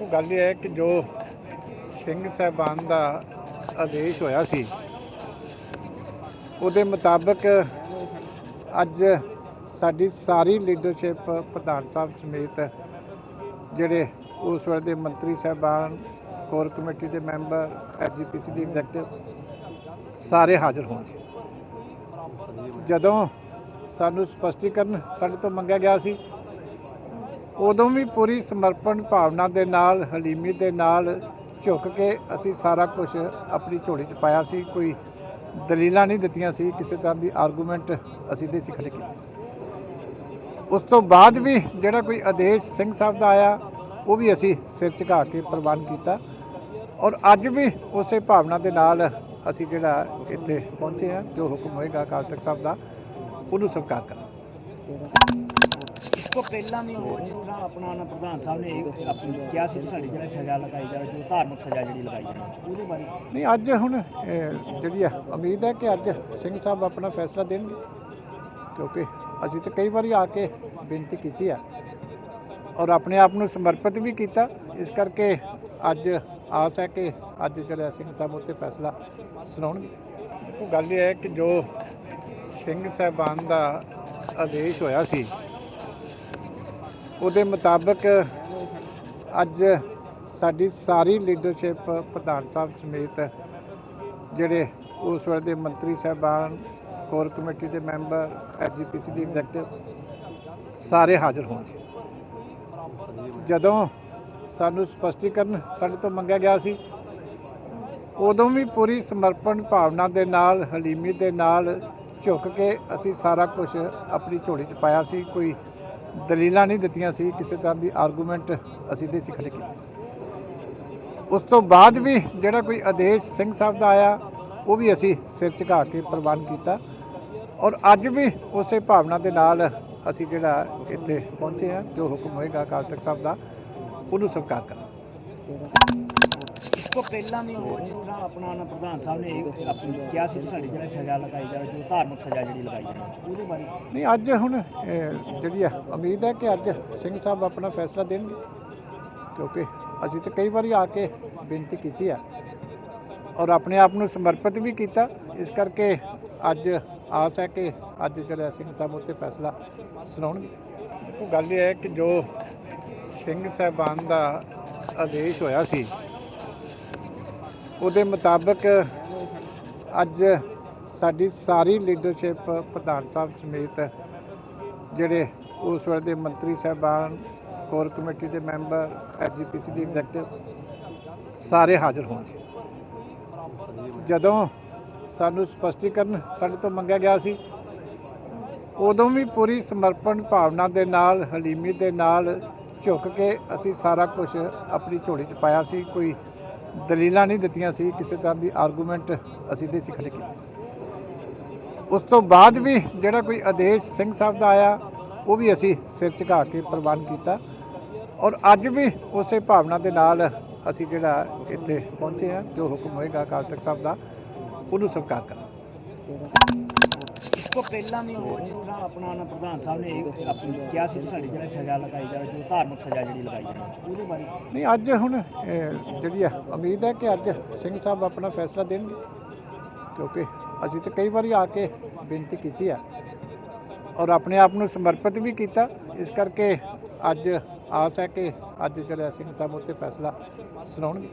ਉਹ ਗੱਲ ਇਹ ਹੈ ਕਿ ਜੋ ਸਿੰਘ ਸਾਹਿਬਾਨ ਦਾ ਆਦੇਸ਼ ਹੋਇਆ ਸੀ, ਉਹਦੇ ਮੁਤਾਬਕ ਅੱਜ ਸਾਡੀ ਸਾਰੀ ਲੀਡਰਸ਼ਿਪ ਪ੍ਰਧਾਨ ਸਾਹਿਬ ਸਮੇਤ ਜਿਹੜੇ ਉਸ ਵੇਲੇ ਦੇ ਮੰਤਰੀ ਸਾਹਿਬਾਨ ਕੋਰ ਕਮੇਟੀ ਦੇ ਮੈਂਬਰ ਐਸਜੀਪੀਸੀ ਦੀ ਐਗਜ਼ੈਕਟਿਵ ਸਾਰੇ ਹਾਜ਼ਰ ਹੋਣਗੇ। ਜਦੋਂ ਸਾਨੂੰ ਸਪਸ਼ਟੀਕਰਨ ਸਾਡੇ ਤੋਂ ਮੰਗਿਆ ਗਿਆ ਸੀ ਉਦੋਂ ਵੀ ਪੂਰੀ ਸਮਰਪਣ ਭਾਵਨਾ ਦੇ ਨਾਲ, ਹਲੀਮੀ ਦੇ ਨਾਲ ਝੁੱਕ ਕੇ ਅਸੀਂ ਸਾਰਾ ਕੁਝ ਆਪਣੀ ਝੋਲੀ 'ਚ ਪਾਇਆ ਸੀ। ਕੋਈ ਦਲੀਲਾਂ ਨਹੀਂ ਦਿੱਤੀਆਂ ਸੀ, ਕਿਸੇ ਤਰ੍ਹਾਂ ਦੀ ਆਰਗੂਮੈਂਟ ਅਸੀਂ ਨਹੀਂ ਸੀ ਖੜੇ ਕੀਤੀ। ਉਸ ਤੋਂ ਬਾਅਦ ਵੀ ਜਿਹੜਾ ਕੋਈ ਆਦੇਸ਼ ਸਿੰਘ ਸਾਹਿਬ ਦਾ ਆਇਆ, ਉਹ ਵੀ ਅਸੀਂ ਸਿਰ ਝੁਕਾ ਕੇ ਪ੍ਰਵਾਨ ਕੀਤਾ। ਔਰ ਅੱਜ ਵੀ ਉਸੇ ਭਾਵਨਾ ਦੇ ਨਾਲ ਅਸੀਂ ਜਿਹੜਾ ਇੱਥੇ ਪਹੁੰਚੇ ਹਾਂ, ਜੋ ਹੁਕਮ ਹੋਏਗਾ ਅਕਾਲ ਤਖਤ ਸਾਹਿਬ ਦਾ, ਉਹਨੂੰ ਸਵੀਕਾਰ ਕਰਾਂਗੇ। ਇਸ ਤੋਂ ਪਹਿਲਾਂ ਵੀ ਉਹ ਜਿਸ ਤਰ੍ਹਾਂ ਆਪਣਾ ਨਾ ਪ੍ਰਧਾਨ ਸਾਹਿਬ ਨੇ ਆਪਣੀ ਕਿਹਾ ਸੀ ਕਿ ਸਾਡੀ ਜਿਹੜੀ ਸਜ਼ਾ ਲਗਾਈ ਜਾਵੇ ਜੋ ਧਾਰਮਿਕ ਸਜ਼ਾ ਜਿਹੜੀ ਲਗਾਈ ਜਾਵੇ ਉਹਦੇ ਬਾਰੇ। ਨਹੀਂ ਅੱਜ ਹੁਣ ਅਹ, ਜਿਹੜੀ ਆ ਉਮੀਦ ਹੈ ਕਿ ਅੱਜ ਸਿੰਘ ਸਾਹਿਬ ਆਪਣਾ ਫੈਸਲਾ ਦੇਣਗੇ ਕਿਉਂਕਿ ਅਸੀਂ ਤਾਂ ਕਈ ਵਾਰੀ ਆ ਕੇ ਬੇਨਤੀ ਕੀਤੀ ਆ ਔਰ ਆਪਣੇ ਆਪ ਨੂੰ ਸਮਰਪਿਤ ਵੀ ਕੀਤਾ। ਇਸ ਕਰਕੇ ਅੱਜ ਆਸ ਹੈ ਕਿ ਅੱਜ ਜਿਹੜਾ ਸਿੰਘ ਸਾਹਿਬ ਉੱਤੇ ਫੈਸਲਾ ਸੁਣਾਉਣਗੇ। ਉਹ ਗੱਲ ਇਹ ਹੈ ਕਿ ਜੋ ਸਿੰਘ ਸਾਹਿਬਾਨ ਦਾ ਆਦੇਸ਼ ਹੋਇਆ ਸੀ ਉਹਦੇ ਮੁਤਾਬਕ ਅੱਜ ਸਾਡੀ ਸਾਰੀ ਲੀਡਰਸ਼ਿਪ ਪ੍ਰਧਾਨ ਸਾਹਿਬ ਸਮੇਤ ਜਿਹੜੇ ਉਸ ਵੇਲੇ ਦੇ ਮੰਤਰੀ ਸਾਹਿਬਾਨ ਕੋਰ ਕਮੇਟੀ ਦੇ ਮੈਂਬਰ ਐਸਜੀਪੀਸੀ ਦੀ ਐਗਜ਼ੈਕਟਿਵ ਸਾਰੇ ਹਾਜ਼ਰ ਹੋਣਗੇ। ਜਦੋਂ ਸਾਨੂੰ ਸਪਸ਼ਟੀਕਰਨ ਸਾਡੇ ਤੋਂ ਮੰਗਿਆ ਗਿਆ ਸੀ, ਉਦੋਂ ਵੀ ਪੂਰੀ ਸਮਰਪਣ ਭਾਵਨਾ ਦੇ ਨਾਲ, ਹਲੀਮੀ ਦੇ ਨਾਲ ਝੁੱਕ ਕੇ ਅਸੀਂ ਸਾਰਾ ਕੁਝ ਆਪਣੀ ਝੋਲੀ 'ਚ ਪਾਇਆ ਸੀ। ਕੋਈ ਦਲੀਲਾਂ ਨਹੀਂ ਦਿੱਤੀਆਂ ਸੀ, ਕਿਸੇ ਤਰ੍ਹਾਂ ਦੀ ਆਰਗੂਮੈਂਟ ਅਸੀਂ ਨਹੀਂ ਸੀ ਖੜੇ ਕੀਤੇ। ਉਸ ਤੋਂ ਬਾਅਦ ਵੀ ਜਿਹੜਾ ਕੋਈ ਆਦੇਸ਼ ਸਿੰਘ ਸਾਹਿਬ ਦਾ ਆਇਆ, ਉਹ ਵੀ ਅਸੀਂ ਸਿਰ ਝੁਕਾ ਕੇ ਪ੍ਰਵਾਨ ਕੀਤਾ। ਔਰ ਅੱਜ ਵੀ ਉਸੇ ਭਾਵਨਾ ਦੇ ਨਾਲ ਅਸੀਂ ਜਿਹੜਾ ਇੱਥੇ ਪਹੁੰਚੇ ਹਾਂ, ਜੋ ਹੁਕਮ ਹੋਏਗਾ ਅਕਾਲ ਤਖਤ ਸਾਹਿਬ ਦਾ, ਉਹਨੂੰ ਸਵੀਕਾਰ ਕਰਾਂਗੇ। ਇਸ ਪਹਿਲਾਂ ਵੀ ਉਹ ਜਿਸ ਤਰ੍ਹਾਂ ਆਪਣਾ ਨਾ ਪ੍ਰਧਾਨ ਸਾਹਿਬ ਨੇ ਆਪਣੀ ਕਿਹਾ ਸੀ ਕਿ ਸਾਡੀ ਜਿਹੜੀ ਸਜ਼ਾ ਲਗਾਈ ਜਾਵੇ ਜੋ ਧਾਰਮਿਕ ਸਜ਼ਾ ਜਿਹੜੀ ਲਗਾਈ ਜਾਵੇ ਉਹਦੇ ਬਾਰੇ। ਨਹੀਂ ਅੱਜ ਹੁਣ ਅਹ, ਜਿਹੜੀ ਆ ਉਮੀਦ ਹੈ ਕਿ ਅੱਜ ਸਿੰਘ ਸਾਹਿਬ ਆਪਣਾ ਫੈਸਲਾ ਦੇਣਗੇ ਕਿਉਂਕਿ ਅਸੀਂ ਤਾਂ ਕਈ ਵਾਰੀ ਆ ਕੇ ਬੇਨਤੀ ਕੀਤੀ ਆ ਔਰ ਆਪਣੇ ਆਪ ਨੂੰ ਸਮਰਪਿਤ ਵੀ ਕੀਤਾ। ਇਸ ਕਰਕੇ ਅੱਜ ਆਸ ਹੈ ਕਿ ਅੱਜ ਜਿਹੜਾ ਸਿੰਘ ਸਾਹਿਬ ਉੱਤੇ ਫੈਸਲਾ ਸੁਣਾਉਣਗੇ। ਉਹ ਗੱਲ ਇਹ ਹੈ ਕਿ ਜੋ ਸਿੰਘ ਸਾਹਿਬਾਨ ਦਾ ਆਦੇਸ਼ ਹੋਇਆ ਸੀ ਉਹਦੇ ਮੁਤਾਬਕ ਅੱਜ ਸਾਡੀ ਸਾਰੀ ਲੀਡਰਸ਼ਿਪ ਪ੍ਰਧਾਨ ਸਾਹਿਬ ਸਮੇਤ ਜਿਹੜੇ ਉਸ ਵੇਲੇ ਦੇ ਮੰਤਰੀ ਸਾਹਿਬਾਨ ਕੋਰ ਕਮੇਟੀ ਦੇ ਮੈਂਬਰ ਐਸਜੀਪੀਸੀ ਦੀ ਐਗਜ਼ੈਕਟਿਵ ਸਾਰੇ ਹਾਜ਼ਰ ਹੋਣਗੇ। ਜਦੋਂ ਸਾਨੂੰ ਸਪਸ਼ਟੀਕਰਨ ਸਾਡੇ ਤੋਂ ਮੰਗਿਆ ਗਿਆ ਸੀ, ਉਦੋਂ ਵੀ ਪੂਰੀ ਸਮਰਪਣ ਭਾਵਨਾ ਦੇ ਨਾਲ, ਹਲੀਮੀ ਦੇ ਨਾਲ ਝੁਕ ਕੇ ਅਸੀਂ ਸਾਰਾ ਕੁਝ ਆਪਣੀ ਝੋਲੀ 'ਚ ਪਾਇਆ ਸੀ। ਕੋਈ ਦਲੀਲਾਂ ਨਹੀਂ ਦਿੱਤੀਆਂ ਸੀ, ਕਿਸੇ ਤਰ੍ਹਾਂ ਦੀ ਆਰਗੂਮੈਂਟ ਅਸੀਂ ਨਹੀਂ ਸੀ ਖੜੇ ਕੀਤੇ। ਉਸ ਤੋਂ ਬਾਅਦ ਵੀ ਜਿਹੜਾ ਕੋਈ ਆਦੇਸ਼ ਸਿੰਘ ਸਾਹਿਬ ਦਾ ਆਇਆ, ਉਹ ਵੀ ਅਸੀਂ ਸਿਰ ਝੁਕਾ ਕੇ ਪ੍ਰਵਾਨ ਕੀਤਾ। ਔਰ ਅੱਜ ਵੀ ਉਸੇ ਭਾਵਨਾ ਦੇ ਨਾਲ ਅਸੀਂ ਜਿਹੜਾ ਇੱਥੇ ਪਹੁੰਚੇ ਹਾਂ, ਜੋ ਹੁਕਮ ਹੋਏਗਾ ਅਕਾਲ ਤਖਤ ਸਾਹਿਬ ਦਾ, ਉਹਨੂੰ ਸਵੀਕਾਰ ਕਰਾਂਗੇ। ਇਸ ਪਹਿਲਾਂ ਵੀ ਉਹ ਜਿਸ ਤਰ੍ਹਾਂ ਆਪਣਾ ਨਾ ਪ੍ਰਧਾਨ ਸਾਹਿਬ ਨੇ ਆਪਣੀ ਕਿਹਾ ਸੀ ਕਿ ਸਾਡੀ ਜਿਹੜੀ ਸਜ਼ਾ ਲਗਾਈ ਜਾਵੇ ਜੋ ਧਾਰਮਿਕ ਸਜ਼ਾ ਜਿਹੜੀ ਲਗਾਈ ਜਾਵੇ ਉਹਦੇ ਬਾਰੇ। ਨਹੀਂ ਅੱਜ ਹੁਣ ਅਹ, ਜਿਹੜੀ ਆ ਉਮੀਦ ਹੈ ਕਿ ਅੱਜ ਸਿੰਘ ਸਾਹਿਬ ਆਪਣਾ ਫੈਸਲਾ ਦੇਣਗੇ ਕਿਉਂਕਿ ਅਸੀਂ ਤਾਂ ਕਈ ਵਾਰੀ ਆ ਕੇ ਬੇਨਤੀ ਕੀਤੀ ਆ ਔਰ ਆਪਣੇ ਆਪ ਨੂੰ ਸਮਰਪਿਤ ਵੀ ਕੀਤਾ। ਇਸ ਕਰਕੇ ਅੱਜ ਆਸ ਹੈ ਕਿ ਅੱਜ ਜਿਹੜਾ ਸਿੰਘ ਸਾਹਿਬ ਉੱਤੇ ਫੈਸਲਾ ਸੁਣਾਉਣਗੇ।